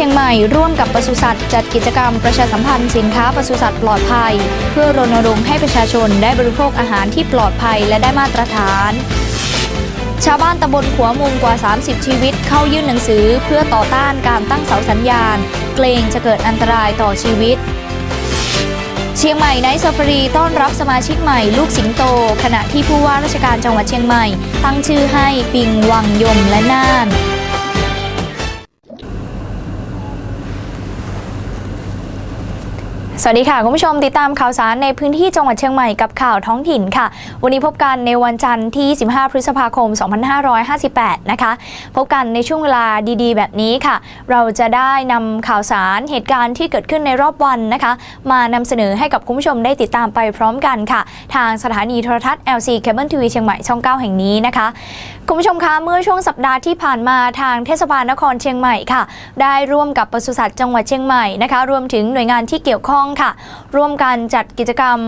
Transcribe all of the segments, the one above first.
เชียงใหม่ร่วมกับปศุสัตว์จัดกิจกรรมประชาสัมพันธ์สินค้าปศุสัตว์ปลอดภัย เพื่อรณรงค์ให้ประชาชนได้บริโภคอาหารที่ปลอดภัยและได้มาตรฐาน ชาวบ้านตำบลขัวมุมกว่า 30 ชีวิตเข้ายื่นหนังสือเพื่อต่อต้านการตั้งเสาสัญญาณ เกรงจะเกิดอันตรายต่อชีวิตเชียงใหม่ไนท์ซาฟารีต้อนรับสมาชิกใหม่ลูกสิงโต ขณะที่ผู้ว่าราชการจังหวัดเชียงใหม่ ตั้งชื่อให้ปิงวังยมและน่าน สวัสดีค่ะ คุณผู้ชมติดตามข่าวสารในพื้นที่จังหวัดเชียงใหม่กับข่าวท้องถิ่นค่ะ วันนี้พบกันในวันจันทร์ที่ 15 พฤษภาคม 2558 นะคะ พบกันในช่วงเวลาดีๆ แบบนี้ค่ะ เราจะได้นำข่าวสารเหตุการณ์ที่เกิดขึ้นในรอบวันนะคะ มานำเสนอให้กับคุณผู้ชมได้ติดตามไปพร้อมกันค่ะ ทางสถานีโทรทัศน์ LC Cable TV เชียงใหม่ช่อง 9 แห่งนี้นะคะคุณผู้ชมคะเมื่อช่วงสัปดาห์ที่ผ่านมาทางเทศบาลนครเชียงใหม่ค่ะ ได้ร่วมกับปศุสัตว์จังหวัดเชียงใหม่นะคะ รวมถึงหน่วยงานที่เกี่ยวข้องค่ะ ร่วมกันจัดกิจกรรม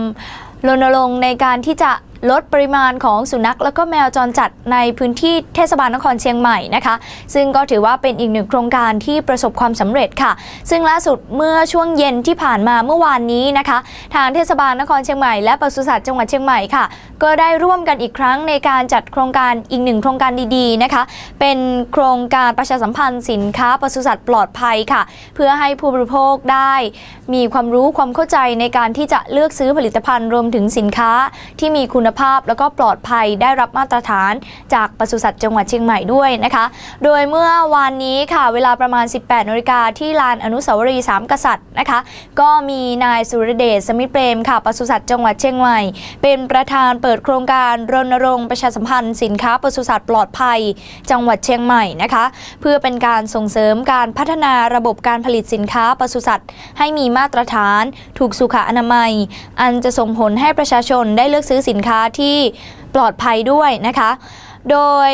รณรงค์ในการที่จะ ลดปริมาณของสุนัข แล้วก็แมวจรจัดในพื้นที่เทศบาลนครเชียงใหม่นะคะ ซึ่งก็ถือว่าเป็นอีกหนึ่งโครงการที่ประสบความสำเร็จค่ะ ซึ่งล่าสุดเมื่อช่วงเย็นที่ผ่านมาเมื่อวานนี้นะคะ ทางเทศบาลนครเชียงใหม่และปศุสัตว์จังหวัดเชียงใหม่ค่ะ ก็ได้ร่วมกันอีกครั้งในการจัดโครงการอีกหนึ่งโครงการดีๆนะคะ เป็นโครงการประชาสัมพันธ์สินค้าปศุสัตว์ปลอดภัยค่ะ เพื่อให้ผู้บริโภคได้มีความรู้ความเข้าใจในการที่จะเลือกซื้อผลิตภัณฑ์รวมถึงสินค้าที่มีคุณภาพ แล้วก็ปลอดภัยได้รับมาตรฐานจากปศุสัตว์จังหวัดเชียงใหม่ด้วยนะคะ โดยเมื่อวานนี้ค่ะเวลาประมาณ 18นาฬิกาที่ลานอนุสาวรีย์สามกษัตริย์นะคะ ก็มีนายสุรเดชสมิทเปรมค่ะปศุสัตว์จังหวัดเชียงใหม่ เป็นประธานเปิดโครงการรณรงค์ประชาสัมพันธ์สินค้าปศุสัตว์ปลอดภัย จังหวัดเชียงใหม่นะคะ เพื่อเป็นการส่งเสริมการพัฒนาระบบการผลิตสินค้าปศุสัตว์ ให้มีมาตรฐาน ถูกสุขอนามัย อันจะส่งผลให้ประชาชนได้เลือกซื้อสินค้าที่ปลอดภัยด้วยนะคะ โดย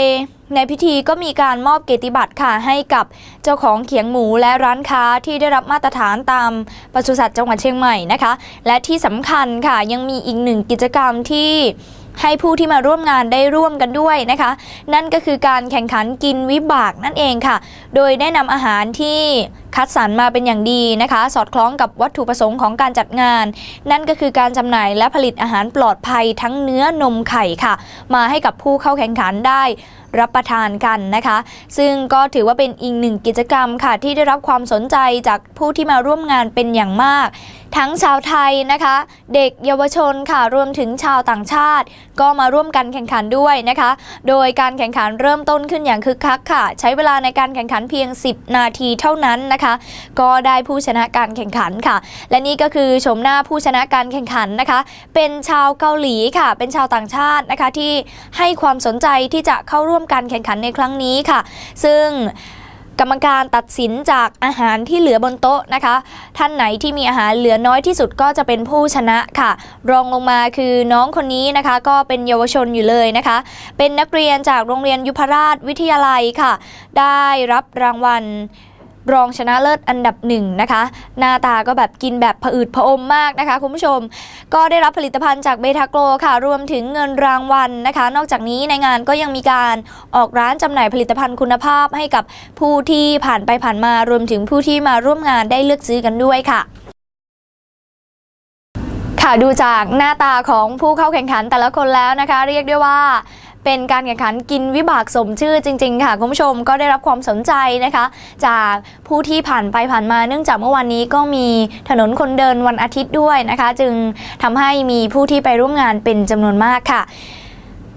ในพิธีก็มีการมอบเกียรติบัตรค่ะให้กับเจ้าของเขียงหมูและร้านค้าที่ได้รับมาตรฐานตามปศุสัตว์จังหวัดเชียงใหม่นะคะ และที่สำคัญค่ะยังมีอีกหนึ่งกิจกรรมที่ ให้ผู้ที่มาร่วมงานได้ร่วมกันด้วยนะคะ นั่นก็คือการแข่งขันกินวิบากนั่นเองค่ะ โดยได้นำอาหารที่คัดสรรมาเป็นอย่างดีนะคะ สอดคล้องกับวัตถุประสงค์ของการจัดงาน นั่นก็คือการจำหน่ายและผลิตอาหารปลอดภัยทั้งเนื้อนมไข่ค่ะ มาให้กับผู้เข้าแข่งขันได้รับประทานกันนะคะ ซึ่งก็ถือว่าเป็นอีกหนึ่งกิจกรรมค่ะ ที่ได้รับความสนใจจากผู้ที่มาร่วมงานเป็นอย่างมาก ทั้งชาวไทยนะคะ เด็กเยาวชนค่ะรวมถึงชาวต่างชาติ ก็มาร่วมกันแข่งขันด้วยนะคะ โดยการแข่งขันเริ่มต้นขึ้นอย่างคึกคักค่ะ ใช้เวลาในการแข่งขันเพียง 10 นาทีเท่านั้นนะคะ ก็ได้ผู้ชนะการแข่งขันค่ะ และนี่ก็คือชมหน้าผู้ชนะการแข่งขันนะคะ เป็นชาวเกาหลีค่ะ เป็นชาวต่างชาตินะคะที่ให้ความสนใจที่จะเข้าร่วมการแข่งขันในครั้งนี้ค่ะ ซึ่ง กรรมการตัดสินจากอาหารที่เหลือบนโต๊ะนะคะ ท่านไหนที่มีอาหารเหลือน้อยที่สุดก็จะเป็นผู้ชนะค่ะ รองลงมาคือน้องคนนี้นะคะ ก็เป็นเยาวชนอยู่เลยนะคะ เป็นนักเรียนจากโรงเรียนยุพราชวิทยาลัยค่ะ ได้รับรางวัล รองชนะเลิศอันดับหนึ่งนะคะ หน้าตาก็แบบกินแบบผะอืดผะอมมากนะคะ คุณผู้ชม ก็ได้รับผลิตภัณฑ์จากเบทาโกลค่ะ รวมถึงเงินรางวัลนะคะ นอกจากนี้ในงานก็ยังมีการออกร้านจำหน่ายผลิตภัณฑ์คุณภาพให้กับผู้ที่ผ่านไปผ่านมารวมถึงผู้ที่มาร่วมงานได้เลือกซื้อกันด้วยค่ะค่ะดูจากหน้าตาของผู้เข้าแข่งขันแต่ละคนแล้วนะคะ เรียกได้ว่า เป็นการแข่งขันกินวิบากสมชื่อจริง ๆ ค่ะ คุณผู้ชมก็ได้รับความสนใจนะคะ จากผู้ที่ผ่านไปผ่านมา เนื่องจากเมื่อวานนี้ก็มีถนนคนเดินวันอาทิตย์ด้วยนะคะ จึงทำให้มีผู้ที่ไปร่วมงานเป็นจำนวนมากค่ะ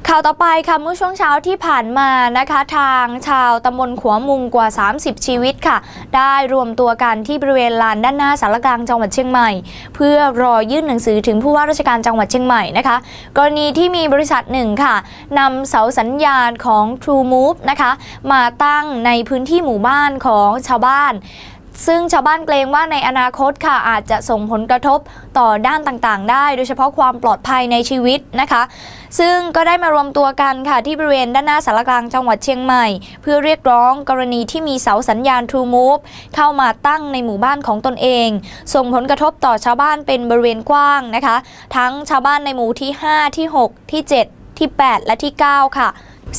ข่าวต่อไปค่ะเมื่อช่วงเช้าที่ผ่านมานะคะทางชาวตำบลขัวมุงกว่า 30 ชีวิตค่ะ ได้รวมตัวกันที่บริเวณลานด้านหน้าสารกลางจังหวัดเชียงใหม่ เพื่อรอยื่นหนังสือถึงผู้ว่าราชการจังหวัดเชียงใหม่นะคะ กรณีที่มีบริษัทหนึ่งค่ะนำเสาสัญญาณของ True Move นะคะ มาตั้งในพื้นที่หมู่บ้านของชาวบ้าน ซึ่งชาวบ้านเกรงว่าในอนาคตค่ะอาจจะส่งผลกระทบต่อด้านต่างๆ ได้ โดยเฉพาะความปลอดภัยในชีวิตนะคะ ซึ่งก็ได้มารวมตัวกันค่ะที่บริเวณด้านหน้าสารกลางจังหวัดเชียงใหม่ เพื่อเรียกร้องกรณีที่มีเสาสัญญาณ True Move เข้ามาตั้งในหมู่บ้านของตนเอง ส่งผลกระทบต่อชาวบ้านเป็นบริเวณกว้างนะคะ ทั้งชาวบ้านในหมู่ที่ 5 ที่ 6 ที่ 7 ที่ 8 และที่ 9 ค่ะ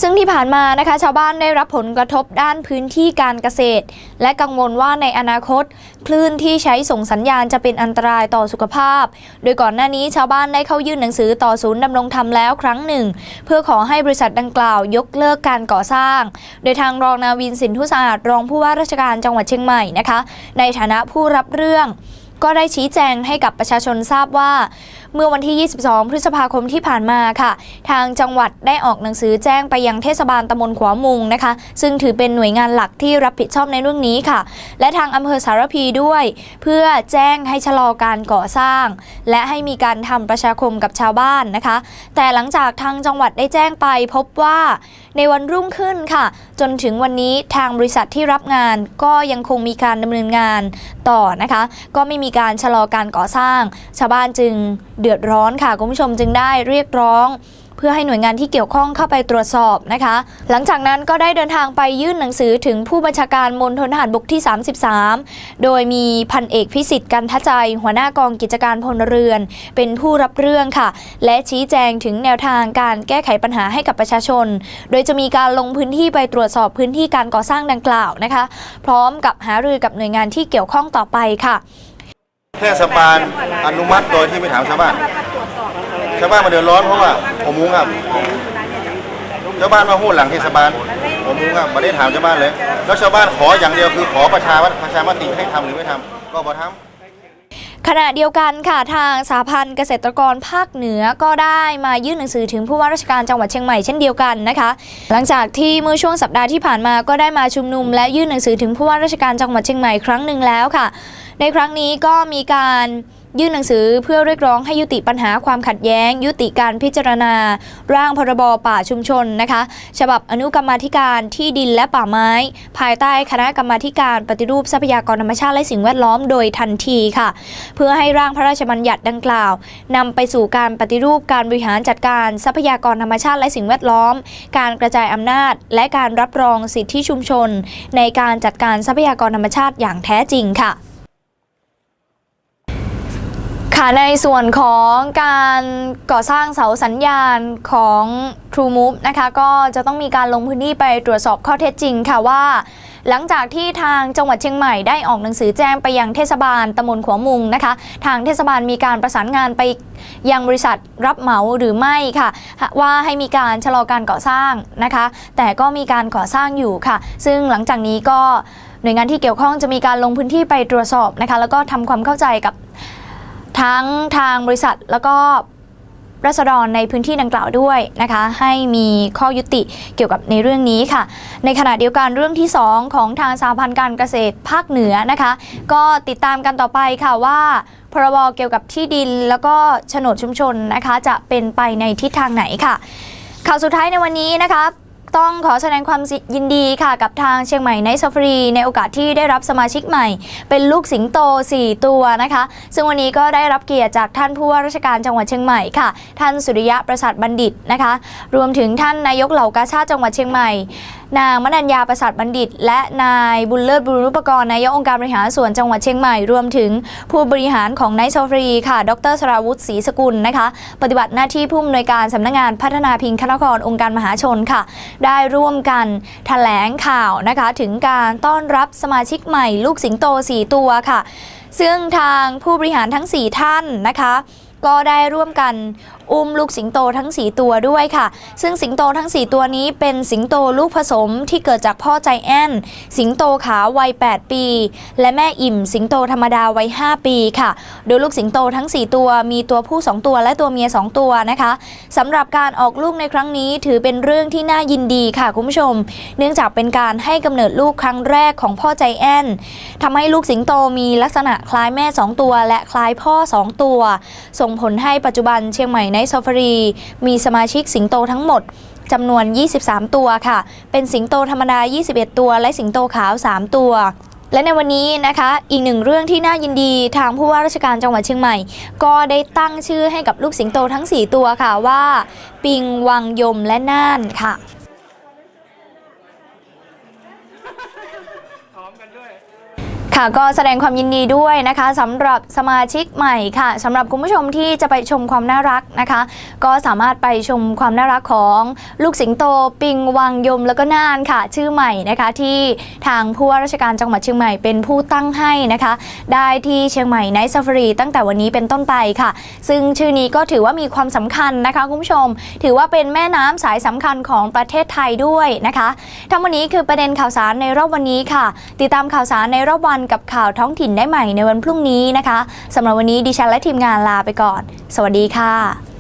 ซึ่งที่ผ่านมานะคะชาวบ้านได้รับผลกระทบด้านพื้นที่การเกษตร และกังวลว่าในอนาคต คลื่นที่ใช้ส่งสัญญาณจะเป็นอันตรายต่อสุขภาพ โดยก่อนหน้านี้ชาวบ้านได้เข้ายื่นหนังสือต่อศูนย์ดำรงธรรมแล้วครั้งหนึ่ง เพื่อขอให้บริษัทดังกล่าวยกเลิกการก่อสร้าง โดยทางรองนาวินสินทุสะอาดรองผู้ว่าราชการจังหวัดเชียงใหม่นะคะ ในฐานะผู้รับเรื่องก็ได้ชี้แจงให้กับประชาชนทราบว่า เมื่อวันที่ 22 พฤษภาคมที่ผ่านมาค่ะ ทางจังหวัดได้ออกหนังสือแจ้งไปยังเทศบาลตำบลขวามุงนะคะ ซึ่งถือเป็นหน่วยงานหลักที่รับผิดชอบในเรื่องนี้ค่ะ และทางอำเภอสารพีด้วย เพื่อแจ้งให้ชะลอการก่อสร้าง และให้มีการทำประชาคมกับชาวบ้านนะคะ แต่หลังจากทางจังหวัดได้แจ้งไปพบว่าในวันรุ่งขึ้นค่ะ จนถึงวันนี้ทางบริษัทที่รับงานก็ยังคงมีการดำเนินงานต่อนะคะ ก็ไม่มีการชะลอการก่อสร้าง ชาวบ้านจึงเดือดร้อนค่ะคุณผู้ชมจึงได้เรียกร้องเพื่อให้หน่วยงานที่เกี่ยวข้องเข้าไปตรวจสอบนะคะ หลังจากนั้นก็ได้เดินทางไปยื่นหนังสือถึงผู้บัญชาการมณฑลทหารบกที่ 33 โดยมีพันเอกพิสิทธิ์กันทใจ หัวหน้ากองกิจการพลเรือน เป็นผู้รับเรื่องค่ะ และชี้แจงถึงแนวทางการแก้ไขปัญหาให้กับประชาชน โดยจะมีการลงพื้นที่ไปตรวจสอบพื้นที่การก่อสร้างดังกล่าวนะคะ พร้อมกับหารือกับหน่วยงานที่เกี่ยวข้องต่อไปค่ะ เทศบาลอนุมัติโดยที่ไม่ถามชาวบ้านชาวบ้านมาเดือดร้อนเพราะว่าผมมุ้งครับชาวบ้านมาพูดหลังเทศบาลผมมุ้งครับไม่ได้ถามชาวบ้านเลย แล้วชาวบ้านขออย่างเดียวคือขอประชาประชามติให้ทำหรือไม่ทำก็บ่ทำขณะเดียวกันค่ะทางสาพันธ์เกษตรกรภาคเหนือก็ได้มายื่นหนังสือถึงผู้ว่าราชการจังหวัดเชียงใหม่เช่นเดียวกันนะคะ หลังจากที่เมื่อช่วงสัปดาห์ที่ผ่านมาก็ได้มาชุมนุม และยื่นหนังสือถึงผู้ว่าราชการจังหวัดเชียงใหม่ครั้งหนึ่งแล้วค่ะ ในครั้งนี้ก็มีการยื่นหนังสือเพื่อเรียกร้องให้ยุติปัญหาความขัดแย้ง ยุติการพิจารณา ร่างพรบป่าชุมชนนะคะ ฉบับอนุกรรมาธิการที่ดินและป่าไม้ ภายใต้คณะกรรมาธิการปฏิรูปทรัพยากรธรรมชาติและสิ่งแวดล้อมโดยทันทีค่ะ เพื่อให้ร่างพระราชบัญญัติดังกล่าวนำไปสู่การปฏิรูปการบริหารจัดการทรัพยากรธรรมชาติและสิ่งแวดล้อม การกระจายอำนาจ และการรับรองสิทธิชุมชน ในการจัดการทรัพยากรธรรมชาติอย่างแท้จริงค่ะ ค่ะในส่วนของการก่อสร้างเสาสัญญาณของ True Move นะคะก็จะต้องมีการลงพื้นที่ไปตรวจสอบข้อเท็จจริงค่ะว่า หลังจากที่ทางจังหวัดเชียงใหม่ได้ออกหนังสือแจ้งไปยังเทศบาลตำบลขวมุงนะคะ ทางเทศบาลมีการประสานงานไปยังบริษัทรับเหมาหรือไม่ค่ะ ว่าให้มีการชะลอการก่อสร้างนะคะ แต่ก็มีการก่อสร้างอยู่ค่ะ ซึ่งหลังจากนี้ก็หน่วยงานที่เกี่ยวข้องจะมีการลงพื้นที่ไปตรวจสอบนะคะ แล้วก็ทำความเข้าใจกับ ทั้งทางบริษัทแล้วก็รัษฎรในพื้นที่ดังกล่าวด้วยนะคะ ให้มีข้อยุติเกี่ยวกับในเรื่องนี้ค่ะ ในขณะเดียวกันเรื่องที่ 2 ของทางสาพันธ์การเกษตรภาคเหนือนะคะ ก็ติดตามกันต่อไปค่ะว่าพรบเกี่ยวกับที่ดินแล้วก็โฉนดชุมชนนะคะ จะเป็นไปในทิศทางไหนค่ะ ข่าวสุดท้ายในวันนี้นะคะ ต้องขอแสดงความยินดีค่ะกับทางเชียงใหม่ในซัฟรีในโอกาสที่ได้รับสมาชิกใหม่ เป็นลูกสิงโต 4 ตัวนะคะ ซึ่งวันนี้ก็ได้รับเกียรติจากท่านผู้ว่าราชการจังหวัดเชียงใหม่ค่ะ ท่านสุริยะประสาทบัณฑิตนะคะ รวมถึงท่านนายกเหล่ากาชาติจังหวัดเชียงใหม่ นางมนัญญาประสาทบัณฑิต และนายบุญเลิศบุรุปกรณ์นายกองค์การบริหารส่วนจังหวัดเชียงใหม่ รวมถึงผู้บริหารของไนท์ซฟรีค่ะ ดรสราวุฒิศรีสกุลนะคะ ปฏิบัติหน้าที่ผู้อำนวยการสำนักงานพัฒนาพิงคนครองค์การมหาชนค่ะ ได้ร่วมกันแถลงข่าวนะคะ ถึงการต้อนรับสมาชิกใหม่ ลูกสิงโต 4 ตัวค่ะ ซึ่งทางผู้บริหารทั้ง 4 ท่านนะคะก็ได้ร่วมกัน อุ้มลูกสิงโตทั้ง 4 ตัวด้วยค่ะ ซึ่งสิงโตทั้ง 4 ตัวนี้เป็นสิงโตลูกผสมที่เกิดจากพ่อใจแอนสิงโตขาววัย 8 ปี และแม่อิ่มสิงโตธรรมดาวัย 5 ปีค่ะ โดยลูกสิงโตทั้ง 4 ตัว มีตัวผู้ 2 ตัวและตัวเมีย 2 ตัวนะคะสำหรับการออกลูกในครั้งนี้ถือเป็นเรื่องที่น่ายินดีค่ะคุณผู้ชม เนื่องจากเป็นการให้กำเนิดลูกครั้งแรกของพ่อใจแอนทำให้ลูกสิงโตมีลักษณะคล้ายแม่ 2 ตัว และคล้ายพ่อ 2 ตัว ส่งผลให้ปัจจุบันเชียงใหม่ในซ f ฟรี มีสมาชิกสิงโตทั้งหมดจำนวน 23 ตัวค่ะ เป็นสิงโตธรรมดา 21 ตัว และสิงโตขาว 3 ตัวและในวันนี้นะคะอีกหนึ่งเรื่องที่น่ายินดีทางผู้ว่าราชการจังหวัดเชียงใหม่ ก็ได้ตั้งชื่อให้กับลูกสิงโตทั้ง 4 ตัวค่ะว่า ปิงวังยมและน่านค่ะ ส ค่ะก็แสดงความยินดีด้วยนะคะสำหรับสมาชิกใหม่ค่ะสำหรับคุณผู้ชมที่จะไปชมความน่ารักนะคะ ก็สามารถไปชมความน่ารักของลูกสิงโตปิงวังยมแล้วก็น่านค่ะ ชื่อใหม่นะคะที่ทางผู้ว่าราชการจังหวัดเชียงใหม่เป็นผู้ตั้งให้นะคะ ได้ที่เชียงใหม่ไนท์ซ f ฟ r รีตั้งแต่วันนี้เป็นต้นไปค่ะ ซึ่งชื่อนี้ก็ถือว่ามีความสำคัญนะคะคุณผู้ชม ถือว่าเป็นแม่น้ำสายสำคัญของประเทศไทยด้วยนะคะทั้งวันนี้คือประเด็นข่าวสารในรอบวันนี้ค่ะ ติดตามข่าวสารในรอบวันนกับข่าวท้องถิ่นได้ใหม่ในวันพรุ่งนี้นะคะสำหรับวันนี้ดิฉันและทีมงานลาไปก่อน สวัสดีค่ะ